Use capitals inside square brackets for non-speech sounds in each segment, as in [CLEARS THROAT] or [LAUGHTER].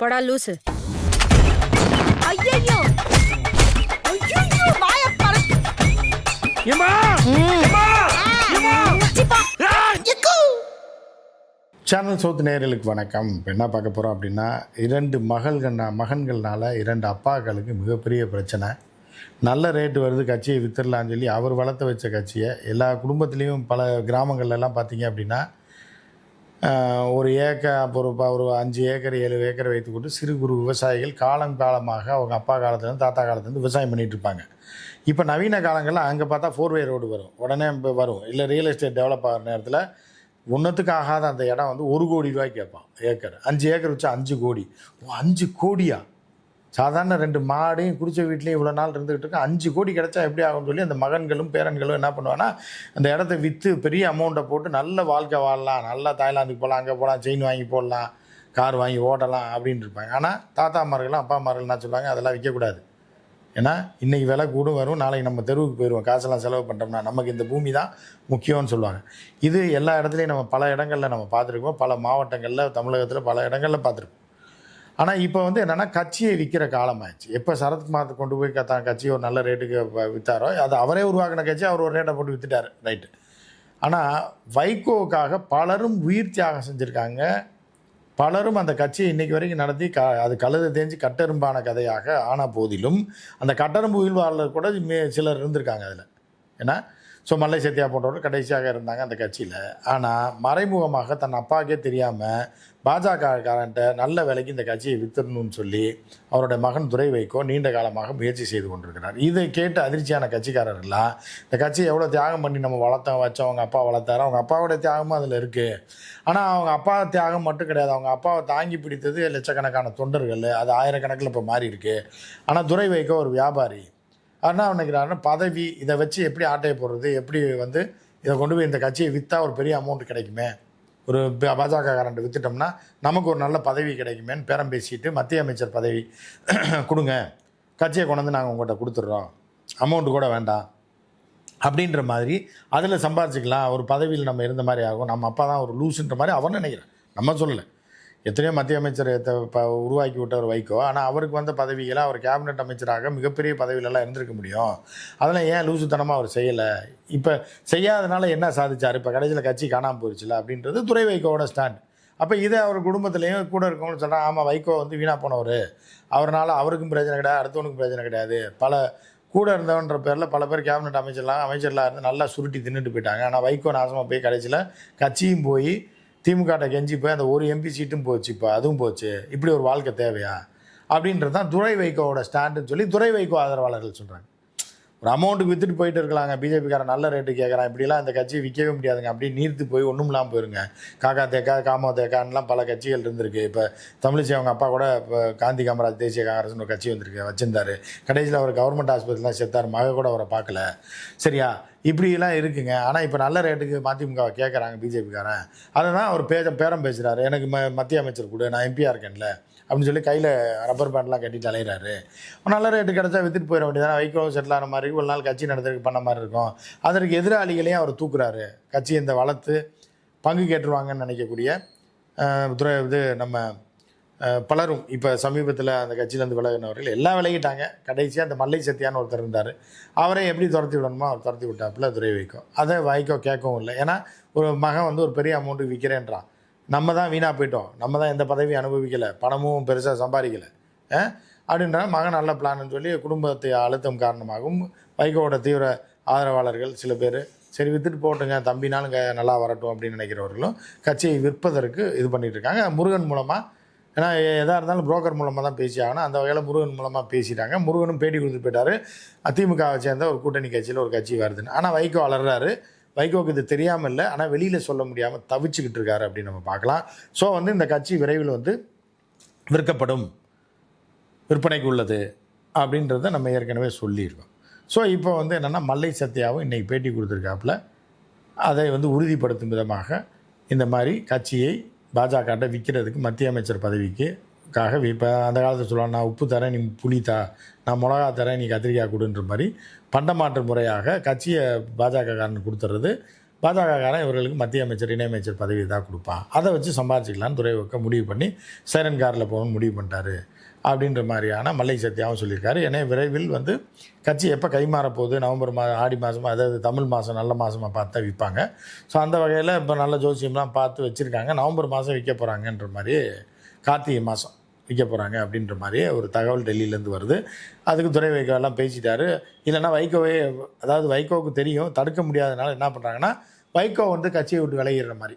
போடா லூசு. ஐயோ ஐயோ வாய சேனல் சோத்து நேயர்களுக்கு வணக்கம். இப்போ என்ன பார்க்க போகிறோம் அப்படின்னா இரண்டு மகள்கள் மகன்கள்னால இரண்டு அப்பாக்களுக்கு மிகப்பெரிய பிரச்சனை. நல்ல ரேட்டு வருது கட்சியை வித்துடலான்னு சொல்லி அவர் வளர்த்து வச்ச கட்சியை. எல்லா குடும்பத்துலேயும் பல கிராமங்கள்ல எல்லாம் பார்த்தீங்க அப்படின்னா ஒரு ஏக்கர் ஒரு ஒரு அஞ்சு ஏக்கர் ஏழு ஏக்கர் வைத்துக்கொண்டு சிறு குறு விவசாயிகள் காலம் காலமாக அவங்க அப்பா காலத்துலேருந்து தாத்தா காலத்துலேருந்து விவசாயம் பண்ணிட்டு இருப்பாங்க. இப்போ நவீன காலங்களில் அங்கே பார்த்தா ஃபோர்வே ரோடு வரும். உடனே இப்போ வரும். இல்லை ரியல் எஸ்டேட் டெவலப் ஆகிற நேரத்தில் ஒன்றுத்துக்கு ஆகாத அந்த இடம் வந்து ஒரு கோடி ரூபாய் கேட்பான் ஏக்கர். அஞ்சு ஏக்கர் வச்சு அஞ்சு கோடி. ஓ அஞ்சு கோடியா? சாதாரண ரெண்டு மாடையும் குடிச்ச வீட்லேயும் இவ்வளோ நாள் இருந்துகிட்டு இருக்கு. அஞ்சு கோடி கிடைச்சா எப்படி ஆகும்னு சொல்லி அந்த மகன்களும் பேரன்களும் என்ன பண்ணுவாங்கன்னா அந்த இடத்த விற்று பெரிய அமௌண்ட்டை போட்டு நல்ல வாழ்க்கை வாழலாம். நல்லா தாய்லாந்துக்கு போகலாம் அங்கே போகலாம் செயின் வாங்கி போடலாம் கார் வாங்கி ஓடலாம் அப்படின்னு இருப்பாங்க. ஆனால் தாத்தாமார்களும் அப்பா என்ன சொல்லுவாங்க? அதெல்லாம் விற்கக்கூடாது ஏன்னா இன்றைக்கி விலை கூடும் வரும். நாளைக்கு நம்ம தெருவுக்கு போயிடுவோம் காசெல்லாம் செலவு பண்ணுறோம்னா நமக்கு இந்த பூமி தான் முக்கியம்னு சொல்லுவாங்க. இது எல்லா இடத்துலையும் நம்ம பல இடங்களில் நம்ம பார்த்துருக்கோம். பல மாவட்டங்களில் தமிழகத்தில் பல இடங்களில் பார்த்துருக்கோம். ஆனால் இப்போ வந்து என்னென்னா கட்சியை விற்கிற காலமாயிடுச்சு. எப்போ சரத்குமார் கொண்டு போய் தான் கட்சியை ஒரு நல்ல ரேட்டுக்கு விற்றாரோ அது அவரே உருவாக்கின கட்சி அவர் ஒரு ரேட்டை போட்டு விற்றுட்டார் ரைட்டு. ஆனால் வைகோவுக்காக பலரும் உயிர் தியாகம் செஞ்சுருக்காங்க. பலரும் அந்த கட்சியை இன்றைக்கி வரைக்கும் நடத்தி க அது கழுதை தேஞ்சு கட்டெரும்பான கதையாக ஆன போதிலும் அந்த கட்டெரும்பு உயிர்வாளர் கூட மே- சிலர் இருந்திருக்காங்க அதில். ஏன்னா ஸோ மல்லை சத்யா போன்றவர் கடைசியாக இருந்தாங்க அந்த கட்சியில். ஆனால் மறைமுகமாக தன் அப்பாவுக்கே தெரியாமல் பாஜகக்காரன்ட்ட நல்ல விலைக்கு இந்த கட்சியை வித்துடணும்னு சொல்லி அவருடைய மகன் துரை வைக்கோ நீண்ட காலமாக முயற்சி செய்து கொண்டிருக்கிறார். இதை கேட்டு அதிர்ச்சியான கட்சிக்காரர்கள்லாம் இந்த கட்சியை எவ்வளோ தியாகம் பண்ணி நம்ம வளர்த்தோம் வச்சோம் அவங்க அப்பா வளர்த்தாரு அவங்க அப்பாவோட தியாகமும் அதில் இருக்குது ஆனால் அவங்க அப்பா தியாகம் மட்டும் கிடையாது. அவங்க அப்பாவை தாங்கி பிடித்தது லட்சக்கணக்கான தொண்டர்கள் அது ஆயிரக்கணக்கில் இப்போ மாறி இருக்கு ஆனால் துரை வைக்கோ ஒரு வியாபாரி. ஆனால் அவனுக்கு பதவி இதை வச்சு எப்படி ஆட்டையை போடுறது எப்படி வந்து இதை கொண்டு போய் இந்த கட்சியை விற்றா ஒரு பெரிய அமௌண்ட் கிடைக்குமே? ஒரு ப- பாஜக காரண்ட் விற்றுட்டோம்னா நமக்கு ஒரு நல்ல பதவி கிடைக்குமேன்னு பேரம் பேசிட்டு மத்திய அமைச்சர் பதவி [CLEARS THROAT] கொடுங்க. கட்சியை கொண்டு வந்து நாங்கள் உங்கள்கிட்ட கொடுத்துட்றோம். அமௌண்ட்டு கூட வேண்டாம். அப்படின்ற மாதிரி அதில் சம்பாதிச்சிக்கலாம். ஒரு பதவியில் நம்ம இருந்த மாதிரி ஆகும். நம்ம அப்பா தான் ஒரு லூசுன்ற மாதிரி அவன் நினைக்கிறான். நம்ம சொல்லலை. எத்தனையோ மத்திய அமைச்சர் ப- உருவாக்கி விட்டவர் வைக்கோ வைகோ. ஆனால் அவருக்கு வந்த பதவிகளை அவர் கேபினெட் அமைச்சராக மிகப்பெரிய பதவியிலலாம் இருந்திருக்க முடியும். அதெல்லாம் ஏன் லூசுத்தனமாக அவர் செய்யலை? இப்போ செய்யாதனால என்ன சாதிச்சார்? இப்போ கடைசியில் கட்சி காணாமல் போயிடுச்சுல அப்படின்றது துறை வைகோவோட ஸ்டாண்ட் அப்போ இதை அவர் குடும்பத்துலேயும் கூட இருக்கவங்களும் சொல்கிறான் ஆமாம் வைகோ வந்து வீணாக போனவர். அவரால் அவருக்கும் பிரச்சனை கிடையாது அடுத்தவனுக்கும் பிரச்சனை கிடையாது. பல கூட இருந்தவன்ற பேரில் பல பேர் கேபினெட் அமைச்சர்லாம் அமைச்சர்லாம் இருந்து நல்லா சுருட்டி தின்னுட்டு போயிட்டாங்க. ஆனால் வைகோ நாசமாக போய் கடைசியில் கட்சியும் போய் திமுகட்ட கெஞ்சி போய் அந்த ஒரு எம்பி சீட்டும் போச்சு இப்போ அதுவும் போச்சு. இப்படி ஒரு வாழ்க்கை தேவையா? அப்படின்றது தான் துரை வைகோவோட ஸ்டாண்டுன்னு சொல்லி துரை வைகோ ஆதரவாளர்கள் சொல்கிறாங்க ஒரு அமௌண்ட்டுக்கு வித்துட்டு போயிட்டு இருக்கலாங்க. பிஜேபிக்காரன் நல்ல ரேட்டு கேட்குறான் இப்படிலாம் இந்த கட்சியை விற்கவே முடியாதுங்க. அப்படியே நீர்த்து போய் ஒன்றும் இல்லாமல் போயிருங்க. காக்கா தேக்கா காமோ தேக்கான்லாம் பல கட்சிகள் இருந்திருக்கு. இப்போ தமிழிசை அவங்க அப்பா கூட இப்போ காந்தி காமராஜ் தேசிய காங்கிரஸ்னு ஒரு கட்சி வந்திருக்கு வச்சிருந்தாரு. கடைசியில் அவர் கவர்மெண்ட் ஆஸ்பத்திரிலாம் செத்தார். மக கூட அவரை பார்க்கல. சரியா? இப்படிலாம் இருக்குங்க. ஆனால் இப்போ நல்ல ரேட்டுக்கு மதிமுக கேட்குறாங்க பிஜேபிக்காரன். அதை தான் அவர் பேஜ பேரம் பேசுகிறாரு எனக்கு ம மத்திய அமைச்சர் கொடு நான் எம்பியாக இருக்கேன்ல. அப்படின்னு சொல்லி கையில் ரப்பர் பேண்ட்லாம் கட்டி அலையிறாரு. நல்ல ரேட்டு கிடச்சா வித்துட்டு போயிட வேண்டியதானே வைக்கோ செட்டில் ஆன மாதிரி ஒரு நாள் கட்சி நடத்துறதுக்கு பண்ண மாதிரி இருக்கும். அதற்கு எதிராளிகளையும் அவர் தூக்குறாரு. கட்சி இந்த வளர்த்து பங்கு கேட்டுருவாங்கன்னு நினைக்கக்கூடிய துறை இது நம்ம பலரும் இப்போ சமீபத்தில் அந்த கட்சியிலேருந்து விலகினவர்கள் எல்லாம் விலகிட்டாங்க. கடைசியாக அந்த மல்லை சத்தியான்னு ஒருத்தர் இருந்தார். அவரை எப்படி துரத்தி விடணுமோ அவர் துரத்தி விட்டாப்புல துறை வைக்கும் அதை வாய்க்கோ கேட்கவும் இல்லை. ஏன்னா ஒரு மகன் வந்து ஒரு பெரிய அமௌண்ட்டுக்கு விற்கிறேன்றான் நம்ம தான் வீணாக போயிட்டோம். நம்ம தான் எந்த பதவியும் அனுபவிக்கலை. பணமும் பெருசாக சம்பாதிக்கலை. அப்படின்ற மகன் நல்ல பிளான்னு சொல்லி குடும்பத்தை அழுத்தம் காரணமாகவும் வைகோவோட தீவிர ஆதரவாளர்கள் சில பேர் சரி வித்துட்டு போட்டுங்க தம்பினாலும் நல்லா வரட்டும் அப்படின்னு நினைக்கிறவர்களும் கட்சியை விற்பதற்கு இது பண்ணிகிட்டு இருக்காங்க. முருகன் மூலமாக ஏன்னா எதாக இருந்தாலும் புரோக்கர் மூலமாக தான் பேசி ஆகணும். அந்த வகையில் முருகன் மூலமாக பேசிட்டாங்க. முருகனும் பேட்டி கொடுத்துட்டு போயிட்டாரு. அதிமுகவை சேர்ந்த ஒரு கூட்டணி கட்சியில் ஒரு கட்சி வருதுன்னு. ஆனால் வைகோ வளர்றாரு வைகோக்கு இது தெரியாமல் இல்லை. ஆனால் வெளியில் சொல்ல முடியாமல் தவிச்சுக்கிட்டு இருக்காரு அப்படின்னு நம்ம பார்க்கலாம். ஸோ வந்து இந்த கட்சி விரைவில் வந்து விற்கப்படும். விற்பனைக்கு உள்ளது. அப்படின்றத நம்ம ஏற்கனவே சொல்லியிருக்கோம். ஸோ இப்போ வந்து என்னென்னா மல்லை சத்யாவும் இன்றைக்கி பேட்டி கொடுத்துருக்காப்புல. அதை வந்து உறுதிப்படுத்தும் விதமாக இந்த மாதிரி கட்சியை பாஜகட்ட விற்கிறதுக்கு மத்திய அமைச்சர் பதவிக்கு காக இப்போ அந்த காலத்தில் சொல்லுவாங்க நான் உப்பு தரேன் நீ புளி தா நான் மிளகா தரேன் நீ கத்திரிக்காய் கொடுன்ற மாதிரி பண்டமாற்று முறையாக கட்சியை பாஜக கொடுத்துறது. பாஜகக்காரன் இவர்களுக்கு மத்திய அமைச்சர் இணையமைச்சர் பதவி தான் கொடுப்பான். அதை வச்சு சம்பாதிச்சிக்கலாம்னு துறைவைக்க முடிவு பண்ணி சைரன் காரில் போகணும்னு முடிவு பண்ணிட்டாரு. அப்படின்ற மாதிரியான மல்லை சத்யாவும் சொல்லியிருக்காரு. எனவே விரைவில் வந்து கட்சி எப்போ கைமாற போகுது நவம்பர் மா ஆடி மாதம் அதாவது தமிழ் மாதம் நல்ல மாதமாக பார்த்து தான் விற்பாங்க. ஸோ அந்த வகையில் இப்போ நல்ல ஜோசியம்லாம் பார்த்து வச்சுருக்காங்க. நவம்பர் மாதம் விற்க போகிறாங்கன்ற மாதிரி கார்த்திகை மாதம் விற்க போகிறாங்க அப்படின்ற மாதிரி ஒரு தகவல் டெல்லியிலேருந்து வருது. அதுக்கு துறை வைகோ எல்லாம் பேசிட்டாரு. இல்லைன்னா வைகோவே அதாவது வைகோவுக்கு தெரியும். தடுக்க முடியாதனால என்ன பண்ணுறாங்கன்னா வைகோ வந்து கட்சியை விட்டு விளையிற மாதிரி.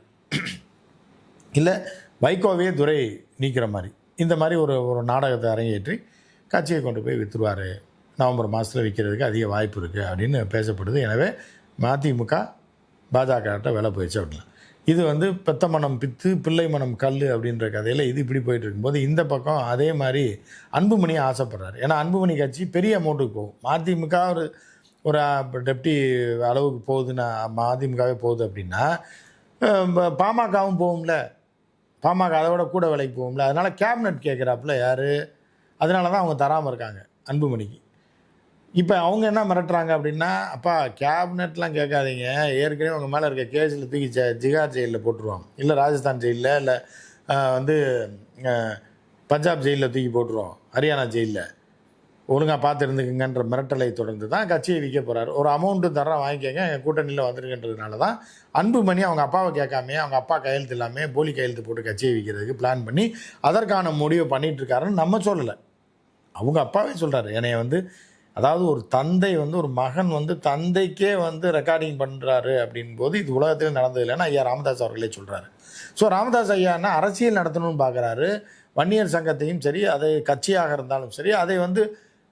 இல்லை வைகோவே துரை நீக்கிற மாதிரி. இந்த மாதிரி ஒரு ஒரு நாடகத்தை அரங்கேற்றி கட்சியை கொண்டு போய் விற்றுருவார் நவம்பர் மாதத்தில் விற்கிறதுக்கு அதிக வாய்ப்பு இருக்குது அப்படின்னு பேசப்படுது. எனவே மதிமுக பாஜகட்ட வேலை போயிடுச்சு அப்படின்னா. இது வந்து பெத்த மனம் பித்து பிள்ளை மனம் கல் அப்படின்ற கதையில் இது இப்படி போயிட்டு இருக்கும்போது இந்த பக்கம் அதே மாதிரி அன்புமணி ஆசைப்படுறாரு. ஏன்னா அன்புமணி கட்சி பெரிய அமௌண்ட்டுக்கு போகும். மதிமுக ஒரு ஒரு டெப்டி அளவுக்கு போகுதுன்னா மதிமுகவே போகுது அப்படின்னா பாமகவும் போகும்ல. பாமக அதை விட கூட விலைக்கு போகும்ல. அதனால் கேபினட் கேட்குறாப்புல யார்? அதனால தான் அவங்க தராமல் இருக்காங்க அன்புமணிக்கு. இப்போ அவங்க என்ன மிரட்டுறாங்க அப்படின்னா அப்பா கேபினெட்லாம் கேட்காதீங்க. ஏற்கனவே உங்கள் மேலே இருக்க கேஸில் தூக்கி ஜ ஜிகார் ஜெயிலில் போட்டுருவான் இல்லை ராஜஸ்தான் ஜெயிலில் இல்லை வந்து பஞ்சாப் ஜெயிலில் தூக்கி போட்டுருவோம் ஹரியானா ஜெயிலில். ஒழுங்காக பார்த்துருந்துக்குங்கன்ற மிரட்டலை தொடர்ந்து தான் கட்சியை விற்க போகிறார் ஒரு அமௌண்ட்டு தர வாங்கிக்கங்க எங்கள் கூட்டணியில் வந்துருக்குன்றதுனால தான் அன்புமணி அவங்க அப்பாவை கேட்காமே அவங்க அப்பா கையெழுத்து இல்லாமல் போலி கையெழுத்து போட்டு கட்சியை விற்கிறதுக்கு பிளான் பண்ணி அதற்கான முடிவை பண்ணிகிட்ருக்காருன்னு நம்ம சொல்லலை. அவங்க அப்பாவே சொல்கிறாரு என்னைய வந்து அதாவது ஒரு தந்தை வந்து ஒரு மகன் வந்து தந்தைக்கே வந்து ரெக்கார்டிங் பண்ணுறாரு அப்படின் போது இது உலகத்தில் நடந்ததில்லைன்னா ஐயா ராமதாஸ் அவர்களே சொல்கிறாரு ஸோ ராமதாஸ் ஐயான்னா அரசியல் நடத்தணும்னு பார்க்குறாரு. வன்னியர் சங்கத்தையும் சரி அதை கட்சியாக இருந்தாலும் சரி அதை வந்து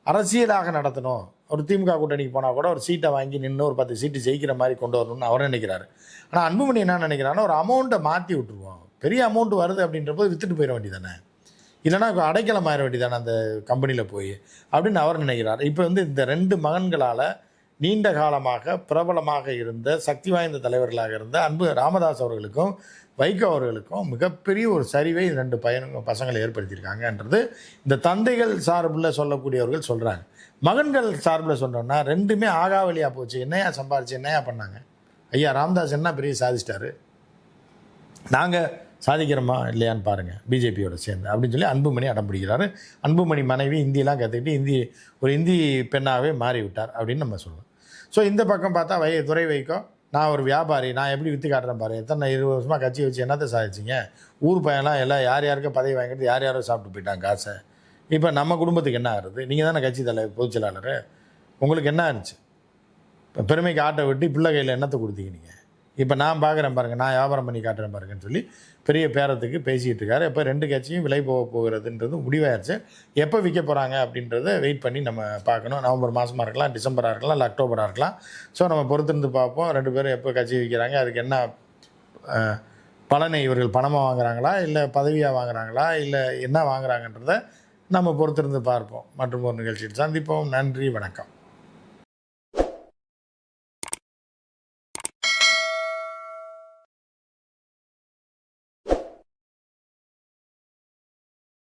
அரசியலாக நடத்தணும். ஒரு திமுக கூட்டணிக்கு போனால் கூட ஒரு சீட்டை வாங்கி நின்று ஒரு பத்து சீட்டு ஜெயிக்கிற மாதிரி கொண்டு வரணும்னு அவர் நினைக்கிறாரு. ஆனால் அன்புமணி என்ன நினைக்கிறான்னா ஒரு அமௌண்ட்டை மாற்றி விட்டுருவோம். பெரிய அமௌண்ட் வருது அப்படின்ற போது வித்துட்டு போயிட வேண்டியதானே இல்லைன்னா அடைக்கலம் ஆயிட வேண்டியதானே அந்த கம்பெனியில் போய்? அப்படின்னு அவர் நினைக்கிறார். இப்போ வந்து இந்த ரெண்டு மகன்களால் நீண்ட காலமாக பிரபலமாக இருந்த சக்தி வாய்ந்த தலைவர்களாக இருந்த அன்பு ராமதாஸ் அவர்களுக்கும் வைகோ அவர்களுக்கும் மிகப்பெரிய ஒரு சரிவை இந்த ரெண்டு பையனுங்க பசங்களை ஏற்படுத்தியிருக்காங்கன்றது இந்த தந்தைகள் சார்பில் சொல்லக்கூடியவர்கள் சொல்கிறாங்க மகன்கள் சார்பில் சொன்னோன்னா ரெண்டுமே ஆகாவலியாக போச்சு. என்னையா சம்பாரிச்சு என்னையா பண்ணாங்க? ஐயா ராமதாஸ் என்ன பெரிய சாதிச்சிட்டாரு? நாங்கள் சாதிக்கிறோமா இல்லையான்னு பாருங்கள் பிஜேபியோட சேர்ந்து அப்படின்னு சொல்லி அன்புமணி அடம் பிடிக்கிறாரு. அன்புமணி மனைவி ஹிந்திலாம் கற்றுக்கிட்டு இந்தி ஒரு இந்தி பெண்ணாகவே மாறிவிட்டார் அப்படின்னு நம்ம சொல்லுவோம் ஸோ இந்த பக்கம் பார்த்தா வை துறை வைக்கோ நான் ஒரு வியாபாரி. நான் எப்படி விற்று காட்டுறேன் பாரு? எத்தனை இருபது வருஷமாக கட்சி வச்சு என்னத்தை சாதிச்சிங்க? ஊர் பையன்லாம் எல்லாம் யார் யாருக்கும் பதவி வாங்கிட்டு யார் யாரோ சாப்பிட்டு போயிட்டாங்க காசை இப்போ நம்ம குடும்பத்துக்கு என்ன ஆகுது நீங்கள் தானே கட்சி தலைவர் பொதுச் செயலாளர். உங்களுக்கு என்ன ஆச்சு இப்போ பெருமைக்கு ஆட்டை விட்டு பிள்ளை கையில் என்னத்தை கொடுத்தீங்க நீங்கள் இப்போ நான் பார்க்குறேன் பாருங்கள் நான் வியாபாரம் பண்ணி காட்டுறேன் பாருங்கன்னு சொல்லி பெரிய பேரத்துக்கு பேசிகிட்டு இருக்காரு. எப்போ ரெண்டு கட்சியும் விலை போக போகிறதுன்றது முடிவாயிருச்சு. எப்போ விற்க போகிறாங்க அப்படின்றத வெயிட் பண்ணி நம்ம பார்க்கணும். நவம்பர் மாதமாக இருக்கலாம் டிசம்பராக இருக்கலாம் இல்லை அக்டோபராக இருக்கலாம். ஸோ நம்ம பொறுத்திருந்து பார்ப்போம். ரெண்டு பேரும் எப்போ கட்சி விற்கிறாங்க அதுக்கு என்ன பலனை இவர்கள் பணமாக வாங்குறாங்களா இல்லை பதவியாக வாங்குறாங்களா இல்லை என்ன வாங்குறாங்கன்றத நம்ம பொறுத்திருந்து பார்ப்போம். மற்றும் ஒரு நிகழ்ச்சியில் சந்திப்போம். நன்றி வணக்கம்.